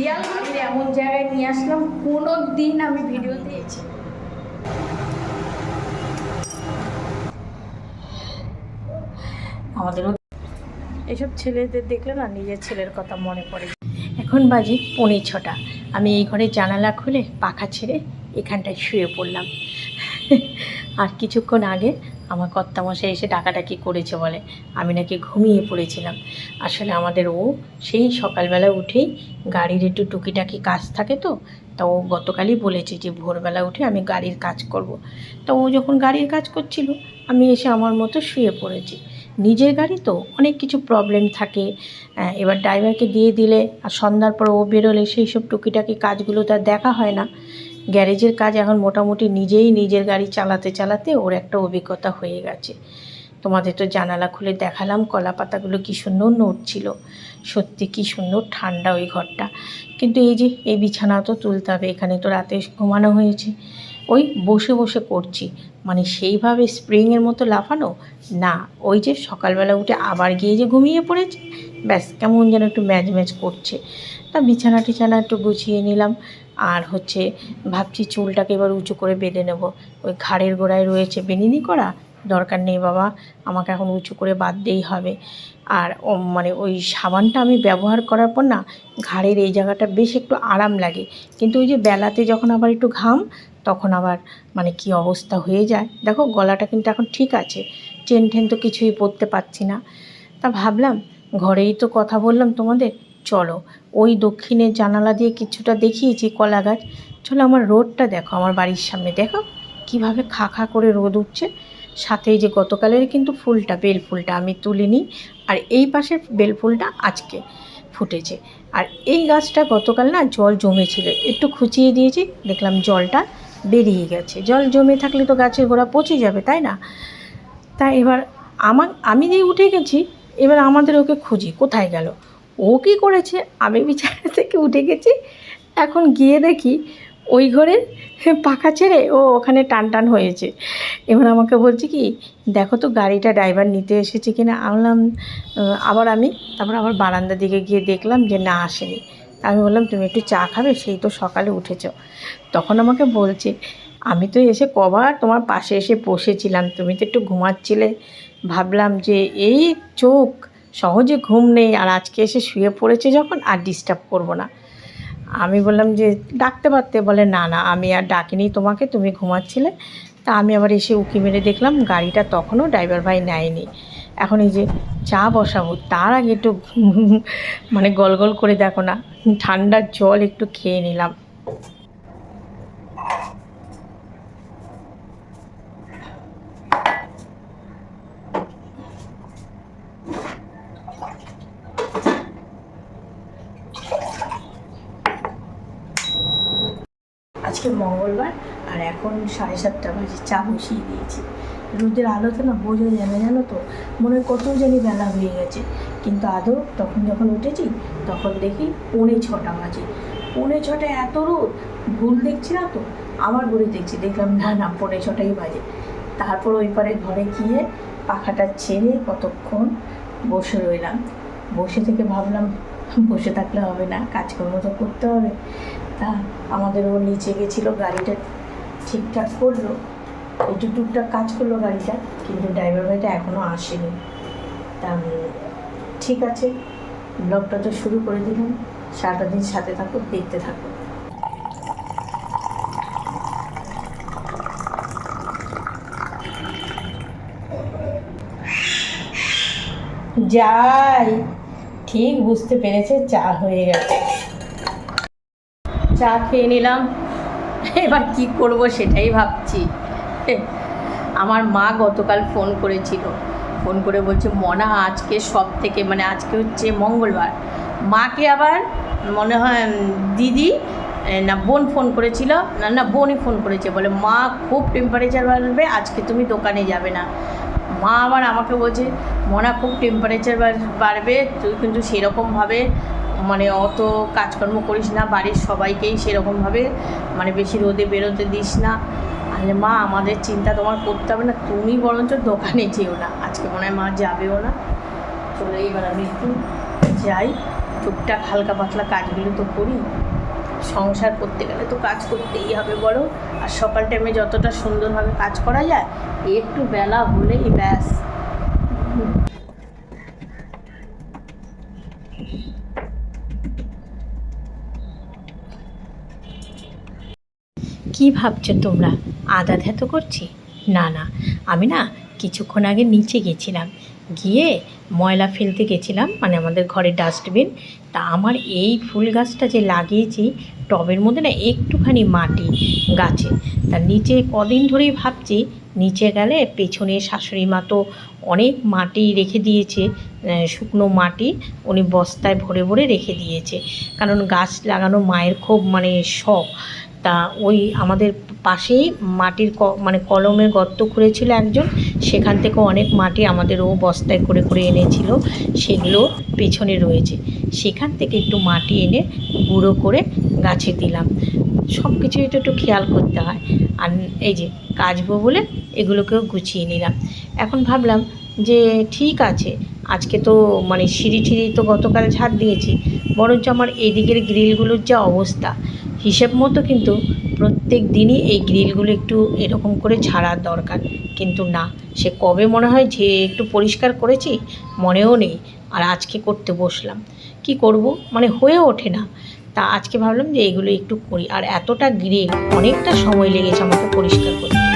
শিয়ালগুলির এমন জায়গায় নিয়ে আসলাম কোনো দিন আমি ভিডিও দিয়েছি। আমাদেরও এসব ছেলেদের দেখলে না নিজের ছেলের কথা মনে পড়ে। এখন বাজে পৌনে ছটা। আমি এই ঘরে জানালা খুলে পাখা ছেড়ে এখানটায় শুয়ে পড়লাম। আর কিছুক্ষণ আগে আমার কর্তামশাই এসে ডাকাডাকি করেছে বলে? আমি নাকি ঘুমিয়ে পড়েছিলাম। আসলে আমাদের ও সেই সকালবেলা উঠেই গাড়ির একটু টুকিটাকি কাজ থাকে তো, তা ও গতকালই বলেছে যে ভোরবেলা উঠে আমি গাড়ির কাজ করব। তা ও যখন গাড়ির কাজ করছিল, আমি এসে আমার মতো শুয়ে পড়েছি। নিজের গাড়ি তো অনেক কিছু প্রবলেম থাকে। এবার ড্রাইভারকে দিয়ে দিলে আর সন্ধ্যার পর ও বেরোলে সেই সব টুকিটাকি কাজগুলো তার দেখা হয় না। গ্যারেজের কাজ এখন মোটামুটি নিজেই নিজের গাড়ি চালাতে চালাতে ওর একটা অভিজ্ঞতা হয়ে গেছে। তোমাদের তো জানালা খুলে দেখালাম কলা পাতাগুলো কী সুন্দর নড়ছিল। সত্যি কী সুন্দর ঠান্ডা ওই ঘরটা। কিন্তু এই যে, এই বিছানা তো তুলতে হবে, এখানে তো রাতে ঘুমানো হয়েছে। ওই বসে বসে করছি মানে সেইভাবে স্প্রিংয়ের মতো লাফানো? না, ওই যে সকালবেলা উঠে আবার গিয়ে যে ঘুমিয়ে পড়েছে? ব্যাস, কেমন যেন একটু ম্যাজ ম্যাজ করছে। তা বিছানা টিছানা একটু গুছিয়ে নিলাম। আর হচ্ছে ভাবছি চুলটাকে এবার উঁচু করে বেঁধে নেব। ওই ঘাড়ের গোড়ায় রয়েছে বেনিনি করা? দরকার নেই বাবা, আমাকে এখন উঁচু করে বাঁধতেই হবে। আর মানে ওই সাবানটা আমি ব্যবহার করার পর না, ঘাড়ের এই জায়গাটা বেশ একটু আরাম লাগে। কিন্তু ওই যে বেলাতে যখন আবার একটু ঘাম, তখন আবার মানে কি অবস্থা হয়ে যায়। দেখো গলাটা কিন্তু এখন ঠিক আছে, চেন টেন তো কিছুই পরতে পারছি না। তা ভাবলাম, ঘরেই তো কথা বললাম তোমাদের, চলো ওই দক্ষিণের জানালা দিয়ে কিছুটা দেখিয়েছি কলা গাছ চলো আমার রোদটা দেখো, আমার বাড়ির সামনে। দেখো কীভাবে খা খা করে রোদ উঠছে। সাথে এই যে গতকালের কিন্তু ফুলটা বেল ফুলটা আমি তুলিনি। আর এই পাশের বেল ফুলটা আজকে ফুটেছে। আর এই গাছটা গতকাল না জল জমেছিল। একটু খুঁচিয়ে দিয়েছি, দেখলাম জলটা বেরিয়ে গেছে। জল জমে থাকলে তো গাছের গোড়া পচে যাবে, তাই না? তাই এবার আমার আমি যে উঠে গেছি, এবার আমাদের ওকে খুঁজি। কোথায় গেল? ও কী করেছে? আমি বিছানা থেকে উঠে গেছি। এখন গিয়ে দেখি ওই ঘরে পাখা ছেড়ে ও ওখানে টান টান হয়েছে। এবার আমাকে বলছে কি, দেখো তো গাড়িটা ড্রাইভার নিতে এসেছে কিনা? আমি বললাম আবার আমি? তারপর আবার বারান্দার দিকে গিয়ে দেখলাম যে না, আসেনি। আমি বললাম, তুমি একটু চা খাবে? সেই তো সকালে উঠেছ। তখন আমাকে বলছে, আমি তো এসে কবার তোমার পাশে এসে বসেছিলাম। তুমি তো একটু ঘুমাচ্ছিলে। ভাবলাম যে এই চোখ সহজে ঘুম নেই আর আজকে এসে শুয়ে পড়েছে যখন আর ডিস্টার্ব করব না। আমি বললাম যে, ডাকতে পারতে? বলে, না না, আমি আর ডাকিনি তোমাকে, তুমি ঘুমাচ্ছিলে। তা আমি আবার এসে উকি মেরে দেখলাম গাড়িটা তখনও ড্রাইভার ভাই নেয়নি। এখন এই যে চা বসাবো, তার আগে একটু মানে গল গল করে দেখো না, ঠান্ডার জল একটু খেয়ে নিলাম আজকে মঙ্গলবার আর এখন সাড়ে সাতটা বাজে, চা বসিয়ে দিয়েছি। রোদের আলোতে না বোঝা না জানো তো, মনে হয় কত জানি বেলা হয়ে গেছে। কিন্তু আদৌ তখন যখন উঠেছি, তখন দেখি পৌনে ছটা বাজে। পৌনে ছটায় এত রোদ, ভুল দেখছি না তো? আবার ঘুরে দেখছি, দেখলাম না না, পৌনে ছটাই বাজে। তারপর ওই পারে ঘরে গিয়ে পাখাটা ছেড়ে কতক্ষণ বসে রইলাম। বসে থেকে ভাবলাম, বসে থাকলে হবে না, কাজকর্ম তো করতে হবে। তা আমাদের ও নিচে গেছিল গাড়িটা ঠিকঠাক করল একটু টুকটাক কাজ করল গাড়িটা কিন্তু ড্রাইভার ভাইটা এখনও আসেনি। তা উম, ঠিক আছে ব্লগটা তো শুরু করে দিলাম সারাটা দিন সাথে থাকো দেখতে থাকো। যাই ঠিক বুঝতে পেরেছে চা হয়ে গেছে। চা খেয়ে নিলাম। এবার কি করব সেটাই ভাবছি। আমার মা গতকাল ফোন করেছিল। ফোন করে বলছে, মনা, আজকে সব থেকে মানে আজকে হচ্ছে মঙ্গলবার। মাকে আবার মনে হয় দিদি না, বোন ফোন করেছিল, না না, বোনই ফোন করেছে। বলে, মা, খুব টেম্পারেচার বাড়বে, আজকে তুমি দোকানে যাবে না। মা আবার আমাকে বলছে, মনা, খুব টেম্পারেচার বাড়বে, তুই কিন্তু সেরকমভাবে মানে অত কাজকর্ম করিস না, বাড়ির সবাইকেই সেরকমভাবে মানে বেশি রোদে বেরোতে দিস না। আরে মা, আমাদের চিন্তা তোমার করতে হবে না, তুমি বরঞ্চ দোকানে যেও না। আজকে মনে হয় মা যাবেও না। চলে এবার আমি একটু যাই। টুকটাক হালকা পাতলা কাজগুলো তো করি। সংসার করতে গেলে তো কাজ করতেই হবে বলো আর সকাল টাইমে যতটা সুন্দরভাবে কাজ করা যায়, একটু বেলা হলেই ব্যাস। কি ভাবছ তোমরা? আদা ধ্যাত করছি? না না, আমি না কিছুক্ষণ আগে নিচে গেছিলাম। গিয়ে ময়লা ফেলতে গেছিলাম মানে আমাদের ঘরে ডাস্টবিন। তা আমার এই ফুল গাছটা যে লাগিয়েছি, টবের মধ্যে না একটুখানি মাটি গাছে। তা নিচে কদিন ধরেই ভাবছি, নিচে গেলে পেছনে শাশুড়ি মা তো অনেক মাটি রেখে দিয়েছে শুকনো মাটি উনি বস্তায় ভরে ভরে রেখে দিয়েছে। কারণ গাছ লাগানো মায়ের খুব মানে শখ। তা ওই আমাদের পাশেই মাটির ক মানে কলমের গর্ত খুঁড়েছিল একজন। সেখান থেকে অনেক মাটি আমাদের ও বস্তায় করে করে এনেছিল। সেগুলো পেছনে রয়েছে। সেখান থেকে একটু মাটি এনে গুঁড়ো করে গাছে দিলাম। সব কিছু একটু একটু খেয়াল করতে হয়। আর এই যে কাচবো বলে এগুলোকেও গুছিয়ে নিলাম। এখন ভাবলাম যে ঠিক আছে, আজকে তো মানে সিঁড়ি টিড়ি তো গতকাল ঝাড় দিয়েছি। বরঞ্চ আমার এদিকের গ্রিলগুলোর যা অবস্থা, হিসেব মতো কিন্তু প্রত্যেক দিনই এই গ্রিলগুলো একটু এরকম করে ঝাড়ার দরকার। কিন্তু না, সে কবে মনে হয় যে একটু পরিষ্কার করেছি? মনেও নেই। আর আজকে করতে বসলাম। কি করব? মানে হয়ে ওঠে না। তা আজকে ভাবলাম যে এগুলো একটু করি। আর এতটা গ্রিল, অনেকটা সময় লেগেছে আমাকে পরিষ্কার করতে।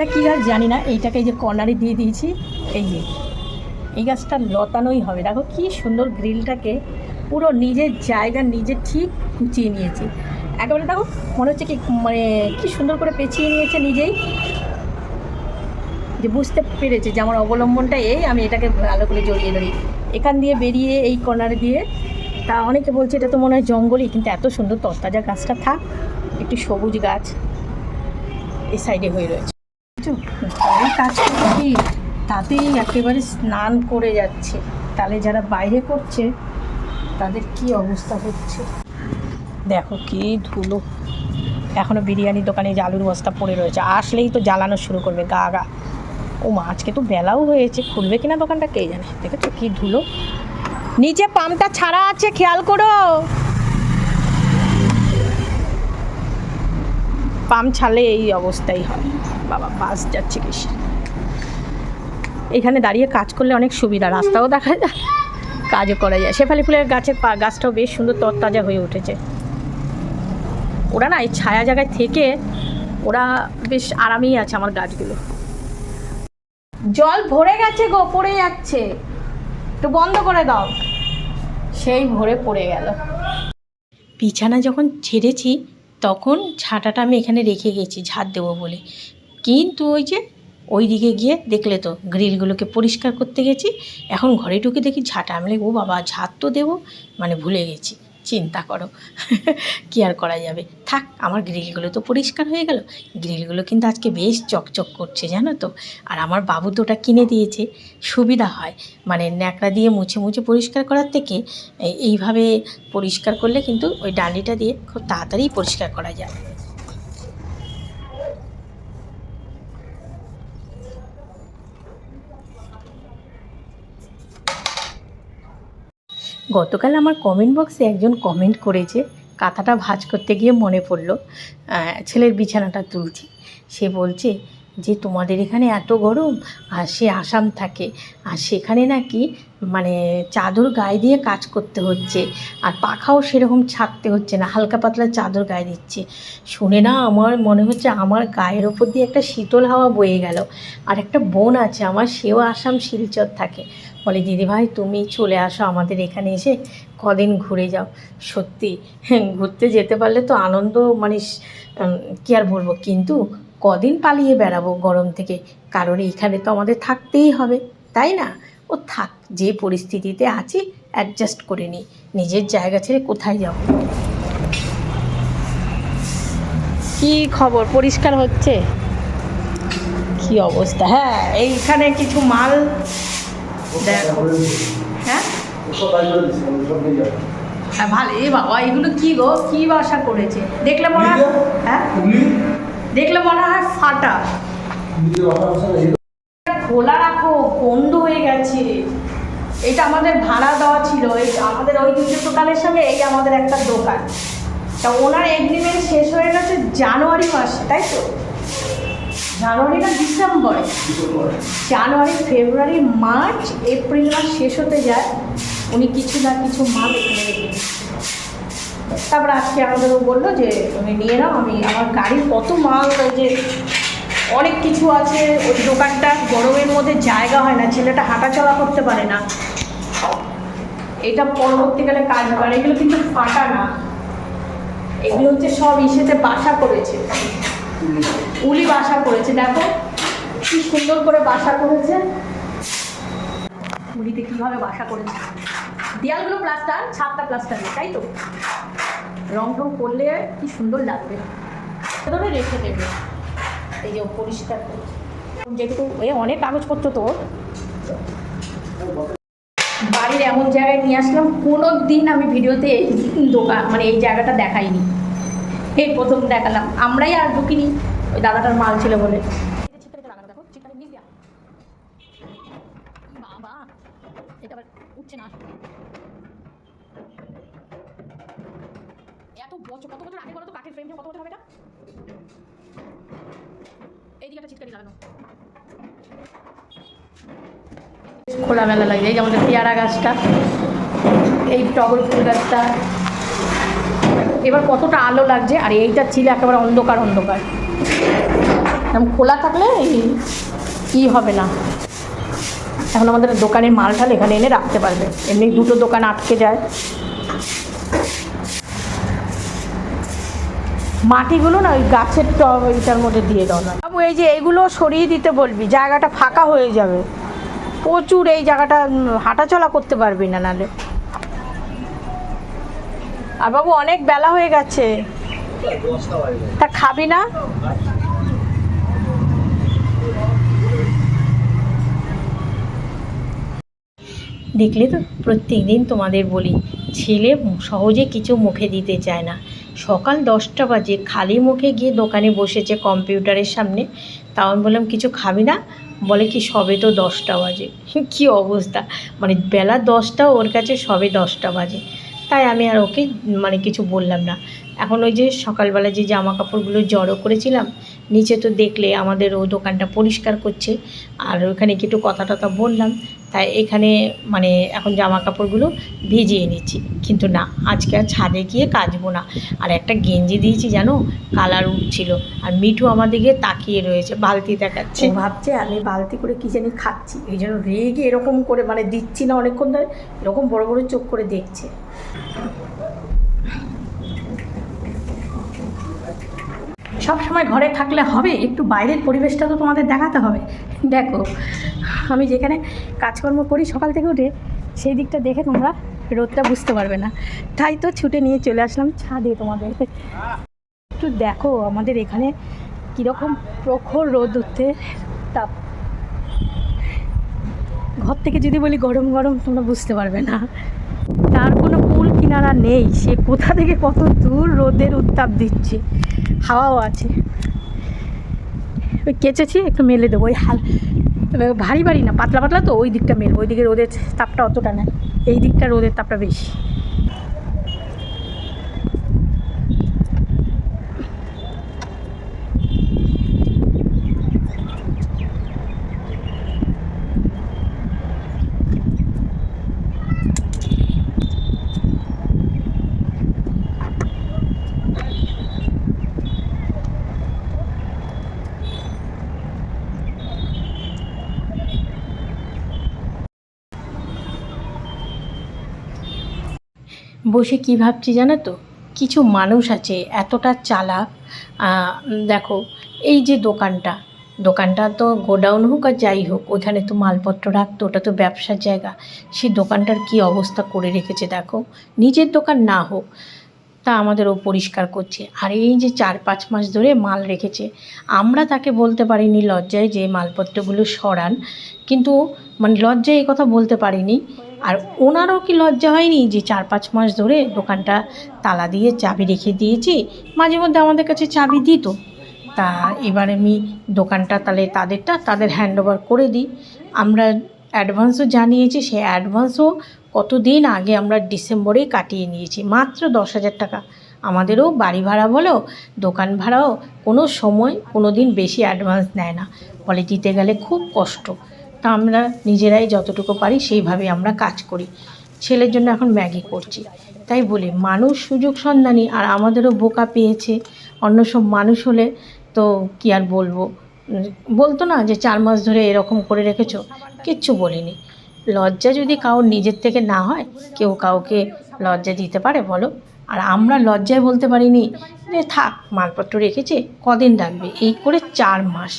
এইটা কি গাছ জানি না, এইটাকে এই যে কর্নারে দিয়ে দিয়েছি, এই যে। এই গাছটা লতানোই হবে। দেখো কি সুন্দর গ্রিলটাকে পুরো নিজের জায়গা নিজে ঠিক কুচিয়ে নিয়েছে। একেবারে দেখো, মনে হচ্ছে কি মানে কি সুন্দর করে পেঁচিয়ে নিয়েছে নিজেই। যে বুঝতে পেরেছে যে আমার অবলম্বনটা এই, আমি এটাকে ভালো করে জড়িয়ে ধরি। এখান দিয়ে বেরিয়ে এই কর্নার দিয়ে, তা অনেকে বলছে এটা তো মনে হয় জঙ্গলই, কিন্তু এত সুন্দর তরতাজা গাছটা থাক, একটি সবুজ গাছ এই সাইডে হয়ে রয়েছে? তাতেই একেবারে স্নান করে যাচ্ছে। তাহলে যারা বাইরে করছে, তাদের কি অবস্থা হচ্ছে? দেখো কি ধুলো। এখনও বিরিয়ানি দোকানে যে আলুর বস্তা পড়ে রয়েছে, আসলেই তো জ্বালানো শুরু করবে, গা গা। ও মা, আজকে তো বেলাও হয়েছে, খুলবে কিনা দোকানটা কে জানে? দেখেছ কি ধুলো? নিচে পাম্পটা ছাড়া আছে, খেয়াল করো। পাম্প ছাড়লে এই অবস্থাই হয়। বাবা, বাস যাচ্ছে বেশি। এখানে দাঁড়িয়ে কাজ করলে অনেক সুবিধা, রাস্তাও দেখা যায়, কাজও করা যায়। শেফালি ফুলের গাছের গাছটাও বেশ সুন্দর তরতাজা হয়ে উঠেছে। ওরা না, এই ছায়া জায়গায় থেকে ওরা বেশ আরামেই আছে আমার গাছগুলো। জল ভরে গেছে গো, পড়ে যাচ্ছে। একটু বন্ধ করে দাও। সেই ভরে পড়ে গেল। বিছানা যখন ছেড়েছি, তখন ঝাঁটাটা আমি এখানে রেখে গেছি, ঝাড় দেবো বলে। কিন্তু ওই যে ওই দিকে গিয়ে দেখলে তো গ্রিলগুলোকে পরিষ্কার করতে গেছি, এখন ঘরে ঢুকে দেখি ঝাঁটা। আমি ও বাবা ঝাড় তো দেবো? মানে ভুলে গেছি। চিন্তা করো, কি আর করা যাবে? থাক, আমার গ্রিলগুলো তো পরিষ্কার হয়ে গেল। গ্রিলগুলো কিন্তু আজকে বেশ চকচক করছে, জানো তো। আর আমার বাবু তো ওটা কিনে দিয়েছে। সুবিধা হয়। মানে ন্যাকড়া দিয়ে মুছে মুছে পরিষ্কার করার থেকে এইভাবে পরিষ্কার করলে কিন্তু ওই ডান্ডিটা দিয়ে খুব তাড়াতাড়ি পরিষ্কার করা যায়। গতকাল আমার কমেন্ট বক্সে একজন কমেন্ট করেছে, কাঁথাটা ভাজ করতে গিয়ে মনে পড়ল ছেলের বিছানাটা তুলছি। সে বলছে যে, তোমাদের এখানে এত গরম? আর সে আসাম থাকে। আর সেখানে নাকি মানে চাদর গায়ে দিয়ে কাজ করতে হচ্ছে। আর পাখাও সেরকম ছাড়তে হচ্ছে না, হালকা পাতলা চাদর গায়ে দিচ্ছে। শুনে না আমার মনে হচ্ছে আমার গায়ের ওপর দিয়ে একটা শীতল হাওয়া বয়ে গেল। আর একটা বোন আছে আমার, সেও আসাম শিলচর থাকে। বলে দিদিভাই তুমি চলে আসো আমাদের এখানে এসে কদিন ঘুরে যাও। সত্যি হ্যাঁ, ঘুরতে যেতে পারলে তো আনন্দ মানে কী আর বলব? কিন্তু কদিন পালিয়ে বেড়াবো গরম থেকে? কারণ এখানে তো আমাদের থাকতেই হবে তাই না? ও থাক যে পরিস্থিতিতে আছি অ্যাডজাস্ট করে নিই নিজের জায়গা ছেড়ে কোথায় যাব? কি খবর? পরিষ্কার হচ্ছে? কি অবস্থা? হ্যাঁ এইখানে কিছু মাল দেখো। হ্যাঁ? হ্যাঁ ভালো এ বাবা এগুলো কি গো? কি বাসা করেছে? দেখলে মনে হয় হ্যাঁ? দেখলে মনে হয় ফাটা। খোলা রাখো বন্ধ হয়ে গেছে। এটা আমাদের ভাড়া দেওয়া ছিল। এই আমাদের ওই দুটো দোকানের সঙ্গে এই আমাদের একটা দোকান। তা ওনার এগ্রিমেন্ট শেষ হয়ে গেছে জানুয়ারি মাসে তাই তো? জানুয়ারি না ডিসেম্বরে? জানুয়ারি, ফেব্রুয়ারি, মার্চ, এপ্রিল মাস শেষ হতে যায়। উনি কিছু না কিছু মাল এখানে রেখে তারপর আজকে আমাদের ও বলল যে, তুমি নিয়ে নাও, আমি আমার গাড়ির কত মাল যে অনেক কিছু আছে, ওই দোকানটা গরমের মধ্যে জায়গা হয় না, ছেলেটা হাঁটাচলা করতে পারে না। এটা পরবর্তীকালে কাজ আর এগুলো কিন্তু ফাটা না। এগুলো হচ্ছে সব ইসেতে বাসা করেছে। উলি। বাসা করেছে, দেখো কি সুন্দর করে বাসা করেছে। উলিতে কীভাবে বাসা করেছে। দেয়ালগুলো প্লাস্টার, ছাদটা প্লাস্টার তাই তো? রং টং করলে কি সুন্দর লাগবে। ধরে রেখে দেবে। এই যে পরিষ্কার করে যেটুকু, এ অনেক কাগজপত্র তো। বাড়ির এমন জায়গায় নিয়ে আসলাম কোনো দিন আমি ভিডিওতে দোকান মানে এই জায়গাটা দেখাইনি। এই প্রথম দেখালাম। আমরাই আর ঢুকিনি। ওই দাদাটার মাল ছিল বলে। এত বছর, কত হবে খোলামেলা লাগে। এই যে আমাদের পেয়ারা গাছটা, এই টগর ফুল গাছটা। এবার কতটা আলো লাগছে, আর এইটা ছিল একেবারে অন্ধকার অন্ধকার। খোলা থাকলে ই হবে না। এখন আমাদের দোকানের মালটাল এখানে এনে রাখতে পারবে। এমনি দুটো দোকান আটকে যায়। মাটিগুলো না ওই গাছের টব এইটার মধ্যে দিয়ে দাও না। বাবু, এই যে এইগুলো সরিয়ে দিতে বলবি, জায়গাটা ফাঁকা হয়ে যাবে। প্রচুর এই জায়গাটা হাঁটাচলা করতে পারবি না নালে আর বাবু অনেক বেলা হয়ে গেছে। তা খাবি না? দেখলে তো প্রত্যেক দিন তোমাদের বলি, ছেলে সহজে কিছু মুখে দিতে চায় না। সকাল দশটা বাজে, খালি মুখে গিয়ে দোকানে বসেছে কম্পিউটারের সামনে। তাও আমি বললাম, কিছু খাবি না? বলে কি, সবে তো দশটা বাজে। কি অবস্থা? মানে বেলা দশটা, ওর কাছে সবে দশটা বাজে। তাই আমি আর ওকে মানে কিছু বললাম না। এখন ওই যে সকালবেলা যে জামা কাপড়গুলো জড়ো করেছিলাম, নিচে তো দেখলে আমাদের ও দোকানটা পরিষ্কার করছে। আর ওখানে একটু কথা টথা বললাম, তাই এখানে মানে এখন জামা কাপড়গুলো ভিজিয়ে নিচ্ছি। কিন্তু না, আজকে আর ছাদে গিয়ে কাচবো না। আর একটা গেঞ্জি দিয়েছি জানো, কালার উঠছিল। আর মিঠু আমার দিকে তাকিয়ে রয়েছে, বালতি দেখাচ্ছে। ভাবছে আমি বালতি করে কি জানি খাচ্ছি। এই জন্য রেগে এরকম করে মানে দিচ্ছি না অনেকক্ষণ ধরে, এরকম বড় বড় চোখ করে দেখছে। সব সময় ঘরে থাকলে হবে, একটু বাইরের পরিবেশটা তো তোমাদের দেখাতে হবে। দেখো, আমি যেখানে কাজকর্ম করি সকাল থেকে উঠে, সেই দিকটা দেখে তোমরা রোদটা বুঝতে পারবে না। তাই তো ছুটে নিয়ে চলে আসলাম ছাদে তোমাদের। একটু দেখো আমাদের এখানে কীরকম প্রখর রোদ উঠতে তাপ ঘর থেকে যদি বলি গরম গরম, তোমরা বুঝতে পারবে না। তার কোনো কুল কিনারা নেই। সে কোথা থেকে কত দূর রোদের উত্তাপ দিচ্ছে। হাওয়াও আছে। ওই কেচেছি, একটু মেলে দেবো। ওই হাল ভারী ভারী না, পাতলা পাতলা তো, ওই দিকটা মেলবো ওই দিকে রোদের তাপটা অতটা না এই দিকটা রোদের তাপটা বেশি। বসে কি ভাবছি জানো তো? কিছু মানুষ আছে, এতটা চালাক। দেখো, এই যে দোকানটা দোকানটা তো গোডাউন হোক আর যাই হোক, ওইখানে তো মালপত্র রাখতো, ওটা তো ব্যবসার জায়গা। সে দোকানটার কি অবস্থা করে রেখেছে দেখো? নিজের দোকান না হোক তা আমাদের ও পরিষ্কার করছে। আর এই যে চার পাঁচ মাস ধরে মাল রেখেছে, আমরা তাকে বলতে পারিনি লজ্জায় যে মালপত্রগুলো সরান, কিন্তু মানে লজ্জায় এই কথা বলতে পারিনি। আর ওনারও কি লজ্জা হয়নি যে চার পাঁচ মাস ধরে দোকানটা তালা দিয়ে চাবি রেখে দিয়েছি, মাঝে মধ্যে আমাদের কাছে চাবি দিত। তা এবার আমি দোকানটা তাহলে তাদেরটা, তাদের হ্যান্ড ওভার করে দিই। আমরা অ্যাডভান্সও জানিয়েছি, সে অ্যাডভান্সও কতদিন আগে আমরা ডিসেম্বরেই কাটিয়ে নিয়েছি, মাত্র দশ হাজার টাকা। আমাদেরও বাড়ি ভাড়া বলো, দোকান ভাড়াও কোনো সময় কোনো দিন বেশি অ্যাডভান্স নেয় না বলে দিতে গেলে খুব কষ্ট। তা আমরা নিজেরাই যতটুকু পারি সেইভাবে আমরা কাজ করি। ছেলের জন্য এখন ম্যাগি করছি। তাই বলি, মানুষ সুযোগ সন্ধানী, আর আমাদেরও বোকা পেয়েছে। অন্য সব মানুষ হলে তো কি আর বলব? বলতো না যে, চার মাস ধরে এরকম করে রেখেছো? কিচ্ছু বলিনি। লজ্জা যদি কারোর নিজের থেকে না হয়, কেউ কাউকে লজ্জা দিতে পারে বলো? আর আমরা লজ্জায় বলতে পারিনি যে, থাক, মালপত্র রেখেছে, কদিন রাখবে এই করে চার মাস।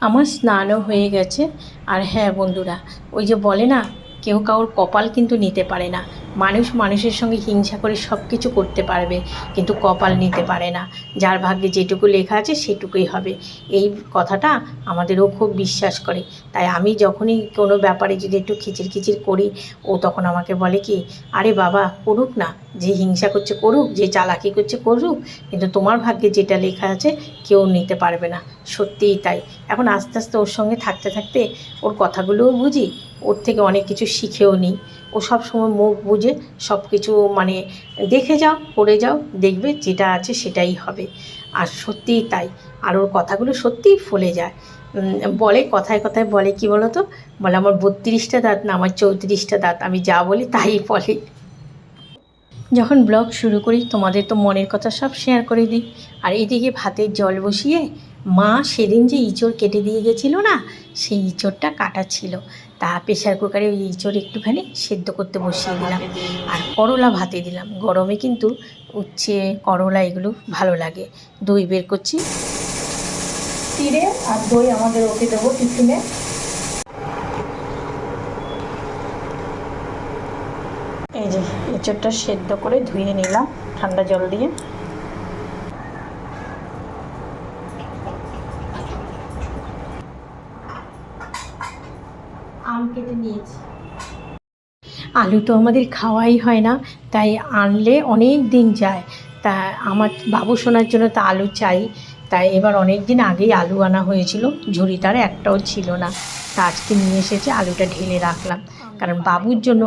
আমার স্নানও হয়ে গেছে। আর হ্যাঁ বন্ধুরা, ওই যে বলে না, কেউ কাউর কপাল কিন্তু নিতে পারে না। মানুষ মানুষের সঙ্গে হিংসা করে সব কিছু করতে পারবে, কিন্তু কপাল নিতে পারে না। যার ভাগ্যে যেটুকু লেখা আছে সেটুকুই হবে। এই কথাটা আমাদেরও খুব বিশ্বাস করে। তাই আমি যখনই কোনো ব্যাপারে যদি একটু খিচির খিচির করি, ও তখন আমাকে বলে কি, আরে বাবা, করুক না। যে হিংসা করছে করুক, যে চালাকি করছে করুক, কিন্তু তোমার ভাগ্যে যেটা লেখা আছে কেউ নিতে পারবে না। সত্যিই তাই। এখন আস্তে আস্তে ওর সঙ্গে থাকতে থাকতে ওর কথাগুলোও বুঝি, ওর থেকে অনেক কিছু শিখেও নিই। ও সব সময় মুখ বুঝে সব কিছু মানে দেখে যাও করে যাও, দেখবে যেটা আছে সেটাই হবে। আর সত্যিই তাই। আর ওর কথাগুলো সত্যিই ফলে যায়। বলে, কথায় কথায় বলে কি বলো তো বলে, আমার বত্রিশটা দাঁত না, আমার চৌত্রিশটা দাঁত। আমি যা বলি তাই বলে। যখন ব্লগ শুরু করি, তোমাদের তো মনের কথা সব শেয়ার করে দিই। আর এদিকে ভাতের জল বসিয়ে, মা সেদিন যে ইঁচড় কেটে দিয়ে গেছিল না, সেই ইঁচড়টা কাটা ছিল। তা প্রেশার কুকারে ওই ইঁচড় একটুখানি সেদ্ধ করতে বসিয়ে দিলাম। আর করলা ভাতে দিলাম। গরমে কিন্তু উচ্ছে করলা এগুলো ভালো লাগে। দই বের করছি। চিড়ে আর দই আমাদের ওকে দেবো টিফিনে। এই যে এঁচড়টা সেদ্ধ করে ধুয়ে নিলাম ঠান্ডা জল দিয়ে আম কেটে নিয়েছি আলু তো আমাদের খাওয়াই হয় না, তাই আনলে অনেক দিন যায়। তা আমার বাবু শোনার জন্য তো আলু চাই তাই এবার অনেক দিন আগেই আলু আনা হয়েছিল ঝুড়ি তার একটাও ছিল না। তা আজকে নিয়ে এসেছে, আলুটা ঢেলে রাখলাম। কারণ বাবুর জন্য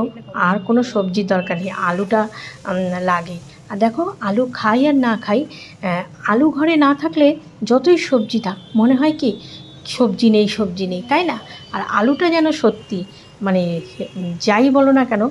আর কোনো সবজির দরকার নেই, আলুটা লাগে। আর দেখো, আলু খাই আর না খাই আলু ঘরে না থাকলে যতই সবজি থাক মনে হয় কি সবজি নেই সবজি নেই, তাই না? আর আলুটা যেন সত্যি মানে যাই বলো না কেন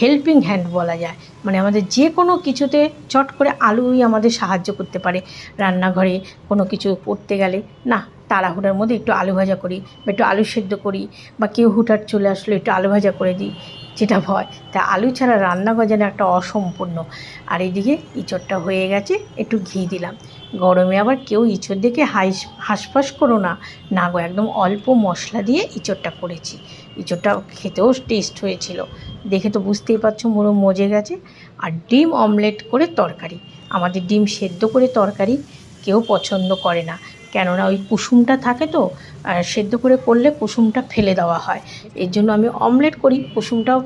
হেল্পিং হ্যান্ড বলা যায়। মানে আমাদের যে কোনো কিছুতে চট করে আলুই আমাদের সাহায্য করতে পারে। রান্নাঘরে কোনো কিছু করতে গেলে, না, তাড়াহুড়ার মধ্যে একটু আলু ভাজা করি বা একটু আলু সেদ্ধ করি বা কেউ হুটার চলে আসলে একটু আলু ভাজা করে দিই। যেটা ভয়। তা আলু ছাড়া রান্না করা যেন একটা অসম্পূর্ণ। আর এদিকে ইঁচড়টা হয়ে গেছে, একটু ঘি দিলাম। গরমে আবার কেউ ইঁচড় দেখে হাইস, হাঁসফাঁস করো না। না গো, একদম অল্প মশলা দিয়ে ইঁচড়টা করেছি। ইঁচড়টা খেতেও টেস্ট হয়েছিল। দেখে তো বুঝতেই পারছ মুড়ো মজে গেছে। আর ডিম অমলেট করে তরকারি। আমাদের ডিম সেদ্ধ করে তরকারি কেউ পছন্দ করে না। কেননা ওই কুসুমটা থাকে তো, আর সেদ্ধ করে করলে কুসুমটা ফেলে দেওয়া হয়। এর জন্য আমি অমলেট করি, কুসুমটাও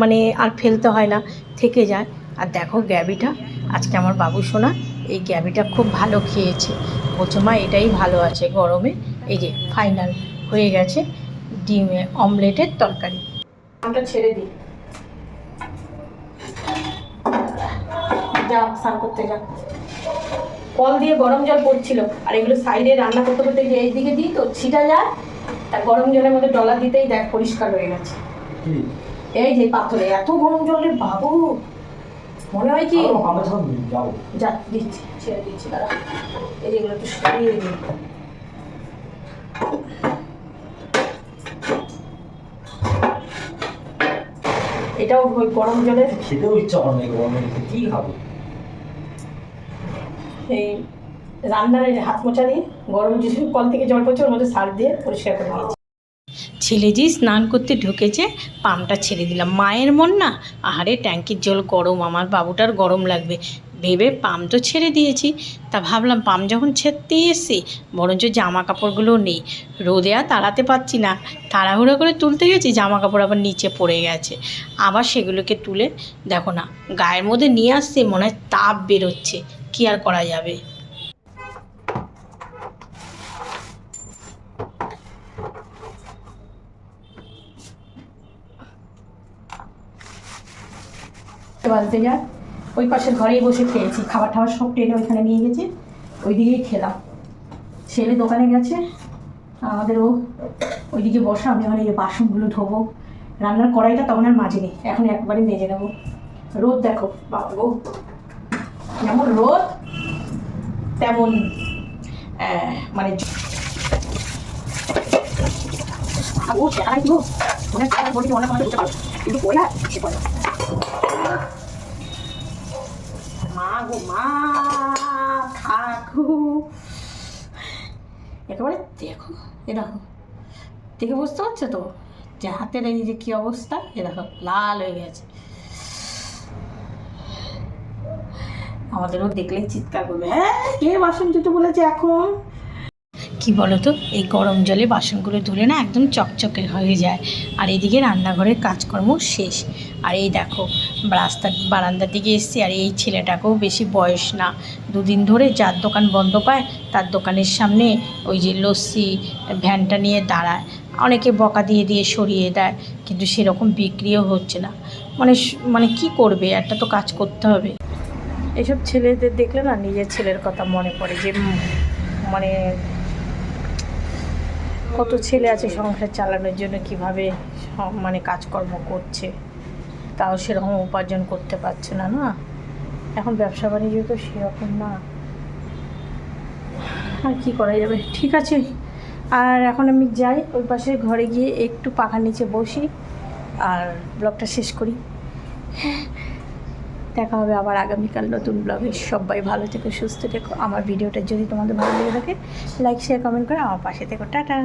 মানে আর ফেলতে হয় না, থেকে যায়। আর দেখো গ্যাবিটা, আজকে আমার বাবু সোনা, এই গ্যাবিটা খুব ভালো খেয়েছে। বলছে, মা, এটাই ভালো আছে গরমে। এই যে ফাইনাল হয়ে গেছে ডিমে, অমলেটের তরকারি। আমটা ছেড়ে দিই। যা স্নান করতে যা কল দিয়ে গরম জল পড়ছিল। আর এগুলো সাইডে রান্না করতে করতে যে এইদিকে দিই তো ছিটা যায় তা গরম জলের মধ্যে ডলা দিতেই দেখ পরিষ্কার হয়ে গেছে। এই যে পাথরে এত গরম জলে বাবু মনে হয় কি? যা দিচ্ছি ছেড়ে দিচ্ছি দাঁড়া। এই যেগুলো একটু সরিয়ে দিই এটাও গরম জলের? খেতেও ইচ্ছা করে না এই গরমের কি খাব? এই রান্নার হাত মোছা দিয়ে গরম কল থেকে জল পড়ছে, ওর মধ্যে সার দিয়ে পরিষ্কার করে নিয়েছি। ছেলে যে স্নান করতে ঢুকেছে, পাম্পটা ছেড়ে দিলাম। মায়ের মন না, আহারে ট্যাঙ্কির জল গরম, আমার বাবুটার গরম লাগবে। ভেবে পাম্প তো ছেড়ে দিয়েছি, তা ভাবলাম পাম্প যখন ছেড়তেই এসছি, বরঞ্চ জামা কাপড়গুলো নেই। রোদে আর তাড়াতে পারছি না, তাড়াহুড়ো করে তুলতে গেছি জামা কাপড় আবার নিচে পড়ে গেছে। আবার সেগুলোকে তুলে, দেখো না, গায়ের মধ্যে নিয়ে আসছে, মনে হয় তাপ বেরোচ্ছে। কী আর করা যাবে? বাড়িতে যা, ওই পাশের ঘরেই বসে খেয়েছি। খাবার টাবার সব টেনে ওইখানে নিয়ে গেছি ওই দিকেই খেলাম। ছেলে দোকানে গেছে, আমাদের ও ওইদিকে বসা, আমি এখন এই বাসনগুলো ধোবো। রান্নার কড়াইটা তখন আর মাজিনি, এখন একবারে মেজে নেব। রোদ দেখো, বাবা গো। যেমন রোদ তেমন মানে অনেক মা গো, মা একেবারে দেখো, এ দেখো। দেখে বুঝতে পারছ তো? যে হাতের এই যে কী অবস্থা, এ দেখো, লাল হয়ে গেছে। আমাদেরও দেখলেই চিৎকার করবে। হ্যাঁ কে বাসন ধুতে বলেছে এখন? কি বলতো এই গরম জলে বাসনগুলো ধুলে না একদম চকচকে হয়ে যায়। আর এদিকে রান্নাঘরের কাজকর্ম শেষ। আর এই দেখো রাস্তার বারান্দার দিকে এসছি আর এই ছেলেটাকেও বেশি বয়স না। দুদিন ধরে যার দোকান বন্ধ পায় তার দোকানের সামনে ওই যে লস্যি ভ্যানটা নিয়ে দাঁড়ায়। অনেকে বকা দিয়ে দিয়ে সরিয়ে দেয় কিন্তু সেরকম বিক্রিও হচ্ছে না। মানে মানে কি করবে? একটা তো কাজ করতে হবে। এসব ছেলেদের দেখলে না নিজের ছেলের কথা মনে পড়ে যে মানে কত ছেলে আছে সংসার চালানোর জন্য, কীভাবে মানে কাজকর্ম করছে, তাও সেরকম উপার্জন করতে পারছে না না? এখন ব্যবসা বাণিজ্য তো সেরকম না। আর কি করা যাবে? ঠিক আছে। আর এখন আমি যাই, ওই পাশে ঘরে গিয়ে একটু পাখার নিচে বসি, আর ব্লগটা শেষ করি। দেখা হবে আবার আগামীকাল নতুন ব্লগে। সবাই ভালো থেকো, সুস্থ থেকো। আমার ভিডিওটা যদি তোমাদের ভালো লেগে থাকে লাইক শেয়ার কমেন্ট করে আমার পাশে থেকো। টাটা!